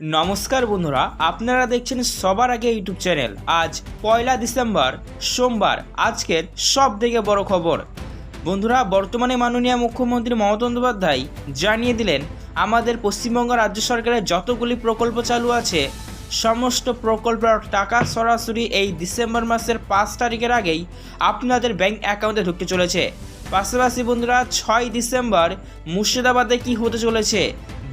নমস্কার বন্ধুরা, আপনারা দেখছেন সবার আগে ইউটিউব চ্যানেল। আজ পয়লা ডিসেম্বর, সোমবার, আজকের সব থেকে বড় খবর। বন্ধুরা, বর্তমানে মাননীয় মুখ্যমন্ত্রী মমতা বন্দ্যোপাধ্যায় জানিয়ে দিলেন, আমাদের পশ্চিমবঙ্গ রাজ্য সরকারের যতগুলি প্রকল্প চালু আছে, সমস্ত প্রকল্পের টাকা সরাসরি এই ডিসেম্বর মাসের পাঁচ তারিখের আগেই আপনাদের ব্যাংক অ্যাকাউন্টে ঢুকতে চলেছে। পাশাপাশি বন্ধুরা, ছয় ডিসেম্বর মুর্শিদাবাদে কি হতে চলেছে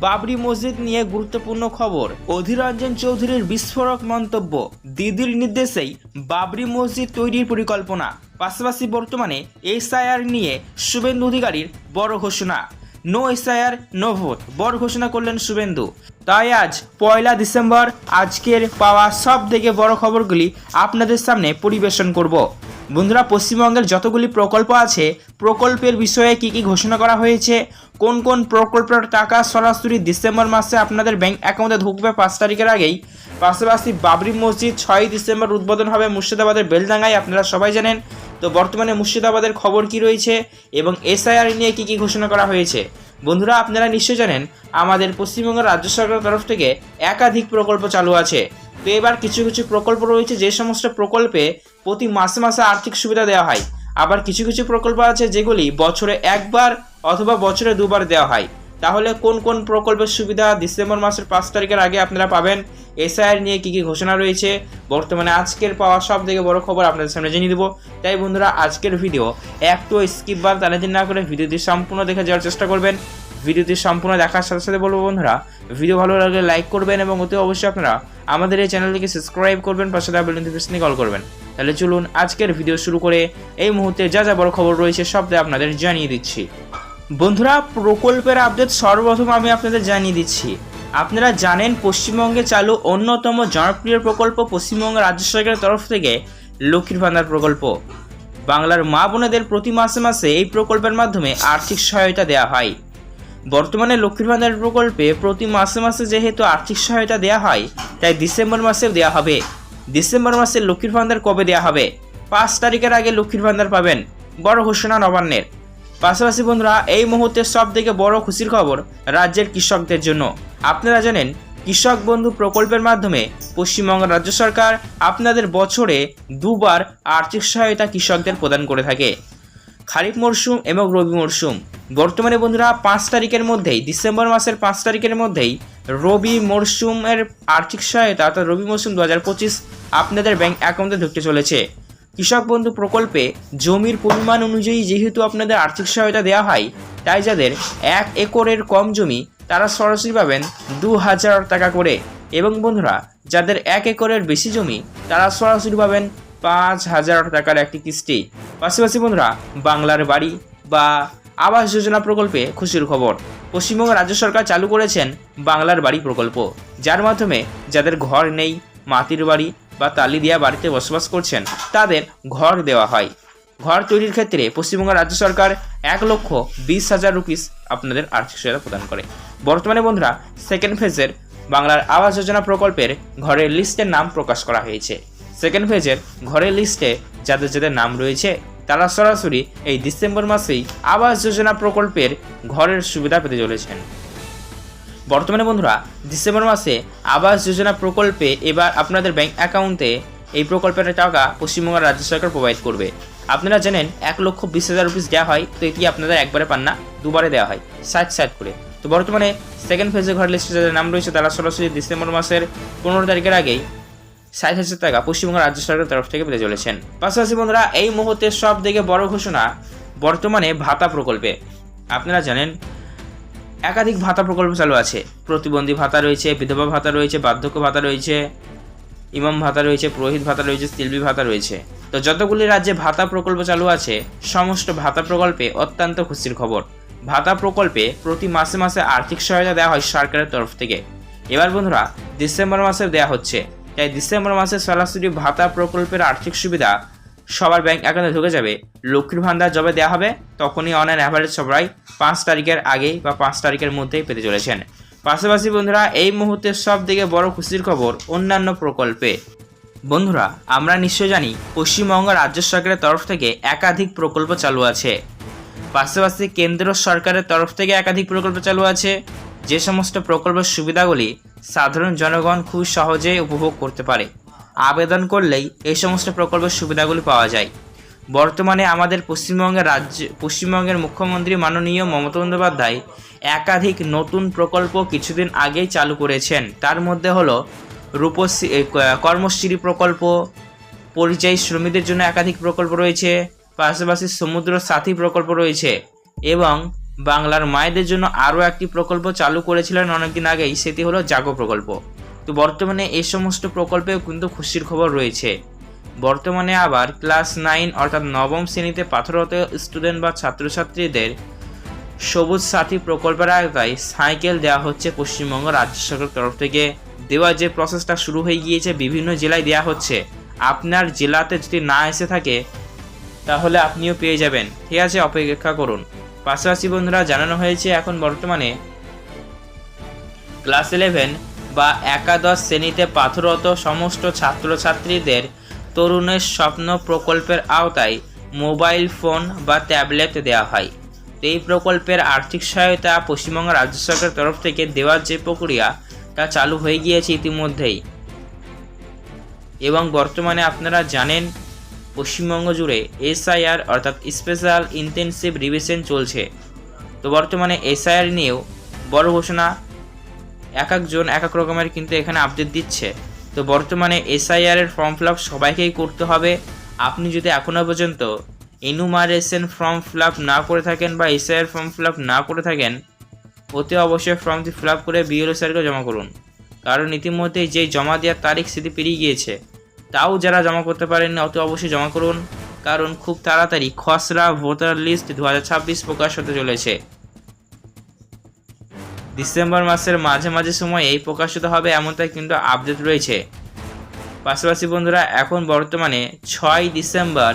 বাবরি মসজিদ নিয়ে গুরুত্বপূর্ণ খবর। অধীর রঞ্জন চৌধুরীর বিস্ফোরক মন্তব্য। দিদির নির্দেশেই বাবরি মসজিদ তৈরির পরিকল্পনা। পাশাপাশি বর্তমানে এসআইআর নিয়ে শুভেন্দু অধিকারীর বড় ঘোষণা। নো এসআইআর, নো ভোট, বড় ঘোষণা করলেন শুভেন্দু। তাই আজ পয়লা ডিসেম্বর, আজকের পাওয়া সব থেকে বড় খবরগুলি আপনাদের সামনে পরিবেশন করব। বন্ধুরা, পশ্চিমবঙ্গের যতগুলি প্রকল্প আছে, প্রকল্পের বিষয়ে কি কি ঘোষণা করা হয়েছে, কোন কোন প্রকল্পের টাকা সরাসরি ডিসেম্বর মাসে আপনাদের ব্যাংক অ্যাকাউন্টে ঢুকবে পাঁচ তারিখের আগেই, পাশাপাশি বাবরি মসজিদ ছয়ই ডিসেম্বর উদ্বোধন হবে মুর্শিদাবাদের বেলডাঙ্গায়, আপনারা সবাই জানেন। তো বর্তমানে মুর্শিদাবাদের খবর কি রয়েছে এবং এসআইআর নিয়ে কি কি ঘোষণা করা হয়েছে? বন্ধুরা, আপনারা নিশ্চয়ই জানেন, আমাদের পশ্চিমবঙ্গ রাজ্য সরকারের তরফ থেকে একাধিক প্রকল্প চালু আছে। তো এবার কিছু কিছু প্রকল্প রয়েছে, যে সমস্ত প্রকল্পে প্রতি মাসে মাসে আর্থিক সুবিধা দেওয়া হয়। আবার কিছু কিছু প্রকল্প আছে যেগুলি বছরে একবার অথবা বছরে দুবার দেওয়া হয়। তাহলে কোন কোন প্রকল্পের সুবিধা ডিসেম্বর মাসের পাঁচ তারিখের আগে আপনারা পাবেন? এসআইআর নিয়ে কী কী ঘোষণা রয়েছে? বর্তমানে আজকের পাওয়া সব থেকে বড় খবর আপনাদের সামনে জানিয়ে দেবো তাই বন্ধুরা, আজকের ভিডিও একটু স্কিপ বা তালাজি না করে ভিডিওটি সম্পূর্ণ দেখে যাওয়ার চেষ্টা করবেন। ভিডিওটি সম্পূর্ণ দেখার সাথে সাথে বলব বন্ধুরা, ভিডিও ভালো লাগলে লাইক করবেন এবং অতি অবশ্যই আপনারা আমাদের এই চ্যানেলটিকে সাবস্ক্রাইব করবেন, পাশে থাকা বেল নোটিফিকেশনে কল করবেন। তাহলে চলুন আজকের ভিডিও শুরু করে এই মুহূর্তে যা যা বড় খবর রয়েছে সবটাই আপনাদের জানিয়ে দিচ্ছি। বন্ধুরা, প্রকল্পের আপডেট সর্বপ্রথম আমি আপনাদের জানিয়ে দিচ্ছি। আপনারা জানেন, পশ্চিমবঙ্গে চালু অন্যতম জনপ্রিয় প্রকল্প পশ্চিমবঙ্গ রাজ্য সরকারের তরফ থেকে লক্ষ্মীর ভান্ডার প্রকল্প। বাংলার মা বোনেদের প্রতি মাসে মাসে এই প্রকল্পের মাধ্যমে আর্থিক সহায়তা দেওয়া হয়। বর্তমানে লক্ষ্মীর ভান্ডার প্রকল্পে প্রতি মাসে মাসে যেহেতু আর্থিক সহায়তা দেওয়া হয় তাই ডিসেম্বর মাসেও দেওয়া হবে। ডিসেম্বর মাসে লক্ষ্মীর ভান্ডার কবে দেওয়া হবে? পাঁচ তারিখের আগে লক্ষ্মীর ভান্ডার পাবেন। বড় ঘোষণা নবান্নের। পাশাপাশি বন্ধুরা, এই মুহূর্তে সব থেকে বড় খুশির খবর রাজ্যের কৃষকদের জন্য। আপনারা জানেন, কৃষক বন্ধু প্রকল্পের মাধ্যমে পশ্চিমবঙ্গ রাজ্য সরকার আপনাদের বছরে দুবার আর্থিক সহায়তা কৃষকদের প্রদান করে থাকে। খারিফ মরশুম এবং রবি মরশুম। বর্তমানে বন্ধুরা, পাঁচ তারিখের মধ্যেই, ডিসেম্বর মাসের পাঁচ তারিখের মধ্যেই রবি মরশুমের আর্থিক সহায়তা, অর্থাৎ রবি মরশুম দু হাজার পঁচিশ আপনাদের ব্যাংক অ্যাকাউন্টে ঢুকতে চলেছে। কৃষক বন্ধু প্রকল্পে জমির পরিমাণ অনুযায়ী যেহেতু আপনাদের আর্থিক সহায়তা দেওয়া হয়, তাই যাদের এক একরের কম জমি, তারা সরাসরি পাবেন দু হাজার টাকা করে। এবং বন্ধুরা, যাদের এক একরের বেশি জমি, তারা সরাসরি পাবেন পাঁচ হাজার টাকার একটি কিস্তি। পাশাপাশি বন্ধুরা, বাংলার বাড়ি বা আবাস যোজনা প্রকল্পে খুশির খবর। পশ্চিমবঙ্গ রাজ্য সরকার চালু করেছেন বাংলার বাড়ি প্রকল্প, যার মাধ্যমে যাদের ঘর নেই, মাটির বাড়ি বা তালি দেওয়া বাড়িতে বসবাস করছেন, তাদের ঘর দেওয়া হয়। ঘর তৈরির ক্ষেত্রে পশ্চিমবঙ্গ রাজ্য সরকার এক লক্ষ বিশ হাজার রুপিস আপনাদের আর্থিক সহায়তা প্রদান করে। বর্তমানে বন্ধুরা সেকেন্ড ফেজের বাংলার আবাস যোজনা প্রকল্পের ঘরের লিস্টের নাম প্রকাশ করা হয়েছে। সেকেন্ড ফেজের ঘরের লিস্টে যাদের যাদের নাম রয়েছে তারা সরাসরি এই ডিসেম্বর মাসেই আবাস যোজনা প্রকল্পের ঘরের সুবিধা পেতে চলেছেন। বর্তমানে বন্ধুরা, ডিসেম্বর মাসে আবাস যোজনা প্রকল্পে এবার আপনাদের ব্যাংক অ্যাকাউন্টে এই প্রকল্পের টাকা পশ্চিমবঙ্গ রাজ্য সরকার প্রোভাইড করবে। আপনারা জানেন, এক লক্ষ বিশ হাজার রুপিস দেওয়া হয়, তো এটি আপনাদের একবারে পান না দুবারে দেওয়া হয় সাইড সাইড করে। তো বর্তমানে সেকেন্ড ফেজে ঘর লিস্টে যাদের নাম রয়েছে, তারা সরাসরি ডিসেম্বর মাসের পনেরো তারিখের আগেই ষাট হাজার টাকা পশ্চিমবঙ্গ রাজ্য সরকারের তরফ থেকে পেতে চলেছেন। পাশাপাশি বন্ধুরা, এই মুহূর্তে সব থেকে বড় ঘোষণা বর্তমানে ভাতা প্রকল্পে। আপনারা জানেন, একাধিক ভাতা প্রকল্প চালু আছে। প্রতিবন্ধী ভাতা রয়েছে, বিধবা ভাতা রয়েছে, বার্ধক্য ভাতা রয়েছে, ইমাম ভাতা রয়েছে, পুরোহিত ভাতা রয়েছে সিলবি ভাতা রয়েছে। তো যতগুলি রাজ্যে ভাতা প্রকল্প চালু আছে, সমস্ত ভাতা প্রকল্পে অত্যন্ত খুশির খবর। ভাতা প্রকল্পে প্রতি মাসে মাসে আর্থিক সহায়তা দেওয়া হয় সরকারের তরফ থেকে। এবার বন্ধুরা, ডিসেম্বর মাসে দেওয়া হচ্ছে। তাই ডিসেম্বর মাসে সরাসরি ভাতা প্রকল্পের আর্থিক সুবিধা সবার ব্যাংক অ্যাকাউন্টে ঢুকে যাবে। লক্ষ্মীর ভান্ডার যবে দেওয়া হবে, তখনই অন অ্যান অ্যাভারেজ সবাই পাঁচ তারিখের আগেই বা পাঁচ তারিখের মধ্যেই পেতে চলেছেন। পাশাপাশি বন্ধুরা, এই মুহূর্তে সব থেকে বড় খুশির খবর অন্যান্য প্রকল্পে। বন্ধুরা, আমরা নিশ্চয় জানি পশ্চিমবঙ্গ রাজ্য সরকারের তরফ থেকে একাধিক প্রকল্প চালু আছে। পাশাপাশি কেন্দ্র সরকারের তরফ থেকে একাধিক প্রকল্প চালু আছে। যে সমস্ত প্রকল্পের সুবিধাগুলি সাধারণ জনগণ খুব সহজেই উপভোগ করতে পারে। আবেদন করলেই এই সমস্ত প্রকল্পের সুবিধাগুলি পাওয়া যায়। বর্তমানে আমাদের পশ্চিমবঙ্গের রাজ্য, পশ্চিমবঙ্গের মুখ্যমন্ত্রী মাননীয় মমতা বন্দ্যোপাধ্যায় একাধিক নতুন প্রকল্প কিছুদিন আগেই চালু করেছেন। তার মধ্যে হলো রূপশ্রী কর্মশ্রী প্রকল্প, পরিযায়ী শ্রমিকদের জন্য একাধিক প্রকল্প রয়েছে। পাশাপাশি সমুদ্র সাথী প্রকল্প রয়েছে এবং বাংলার মায়েদের জন্য আরও একটি প্রকল্প চালু করেছিলেন অনেকদিন আগেই, সেটি হলো জাগো প্রকল্প। তো বর্তমানে এই সমস্ত প্রকল্পেও কিন্তু খুশির খবর রয়েছে। বর্তমানে আবার ক্লাস নাইন অর্থাৎ নবম শ্রেণীতে পাথরত স্টুডেন্ট বা ছাত্রছাত্রীদের সবুজ সাথী প্রকল্পের আওতায় সাইকেল দেওয়া হচ্ছে পশ্চিমবঙ্গ রাজ্য সরকারের তরফ থেকে। দেওয়ার যে প্রসেসটা শুরু হয়ে গিয়েছে, বিভিন্ন জেলায় দেওয়া হচ্ছে। আপনার জেলাতে যদি না এসে থাকে, তাহলে আপনিও পেয়ে যাবেন। ঠিক আছে, অপেক্ষা করুন। পাশাপাশি বন্ধুরা জানানো হয়েছে এখন বর্তমানে ক্লাস ইলেভেন বা একাদশ শ্রেণীতে পাথরত সমস্ত ছাত্রছাত্রীদের তরুণের স্বপ্ন প্রকল্পের আওতায় মোবাইল ফোন বা ট্যাবলেট দেওয়া হয়। এই প্রকল্পের আর্থিক সহায়তা পশ্চিমবঙ্গ রাজ্য সরকারের তরফ থেকে দেওয়ার যে প্রক্রিয়া, তা চালু হয়ে গিয়েছে ইতিমধ্যেই। এবং বর্তমানে আপনারা জানেন পশ্চিমবঙ্গ জুড়ে এসআইআর অর্থাৎ স্পেশাল ইন্টেনসিভ রিভিশন চলছে। তো বর্তমানে এসআইআর নিয়েও বড় ঘোষণা, এক একজন, এক এক রকমের কিন্তু এখানে আপডেট দিচ্ছে। তো বর্তমানে এসআইআর এর ফর্ম ফিল আপ সবাইকেই করতে হবে। আপনি যদি এখনও পর্যন্ত এনুমারেশন ফর্ম ফিল আপ না করে থাকেন বা এসআইআর ফর্ম ফিল আপ না করে থাকেন, অতি অবশ্যই ফর্মটি ফিল আপ করে বিএলও স্যারকে জমা করুন। কারণ ইতিমধ্যেই যেই জমা দেওয়ার তারিখ সেটি পেরিয়ে গিয়েছে। তাও যারা জমা করতে পারেননি, অতি অবশ্যই জমা করুন। কারণ খুব তাড়াতাড়ি খসড়া ভোটার লিস্ট দু হাজার ছাব্বিশ প্রকাশ হতে চলেছে। ডিসেম্বর মাসের মাঝে মাঝে সময়ে প্রকাশিত হবে এমনটাই কিন্তু আপডেট রয়েছে। পাশাপাশি বন্ধুরা, এখন বর্তমানে ছয় ডিসেম্বর।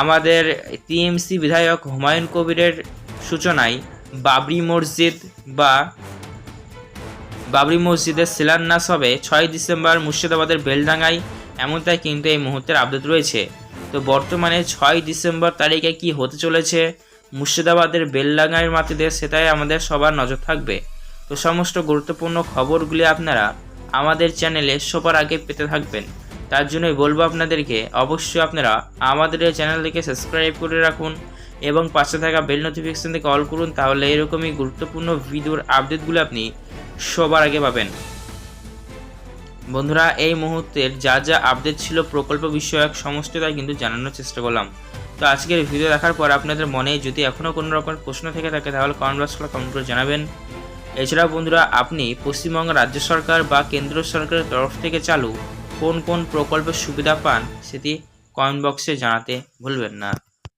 আমাদের টিএমসি বিধায়ক হুমায়ুন কবিরের সূচনায় বাবরি মসজিদ বা বাবরি মসজিদের শিলান্যাস হবে ছয় ডিসেম্বর মুর্শিদাবাদের বেলডাঙ্গায়। এমনটাই কিন্তু এই মুহূর্তের আপডেট রয়েছে। তো বর্তমানে ছয় ডিসেম্বর তারিখে কি হতে চলেছে? মুর্শিদাবাদের বেলডাঙ্গার মাটিতে সেটাই আমাদের সবার নজর থাকবে। তো সমস্ত গুরুত্বপূর্ণ খবরগুলি আপনারা আমাদের চ্যানেলে সবার আগে পেতে থাকবেন। তার জন্যই বলব আপনাদেরকে, অবশ্যই আপনারা আমাদের এই চ্যানেলটিকে সাবস্ক্রাইব করে রাখুন এবং পাশে থাকা বেল নোটিফিকেশন থেকে অল করুন, তাহলে এরকমই গুরুত্বপূর্ণ ভিডিওর আপডেটগুলো আপনি সবার আগে পাবেন। বন্ধুরা, এই মুহূর্তের যা যা আপডেট ছিল প্রকল্প বিষয়ক সমস্তটাই কিন্তু জানানোর চেষ্টা করলাম। তো আজকের ভিডিও দেখার পর আপনাদের মনে যদি এখনও কোনো রকম প্রশ্ন থেকে থাকে, তাহলে কমেন্ট বক্স কমেন্ট করে জানাবেন। এছাড়াও বন্ধুরা, আপনি পশ্চিমবঙ্গ রাজ্য সরকার বা কেন্দ্র সরকারের তরফ থেকে চালু কোন কোন প্রকল্পের সুবিধা পান, সেটি কমেন্ট বক্সে জানাতে ভুলবেন না।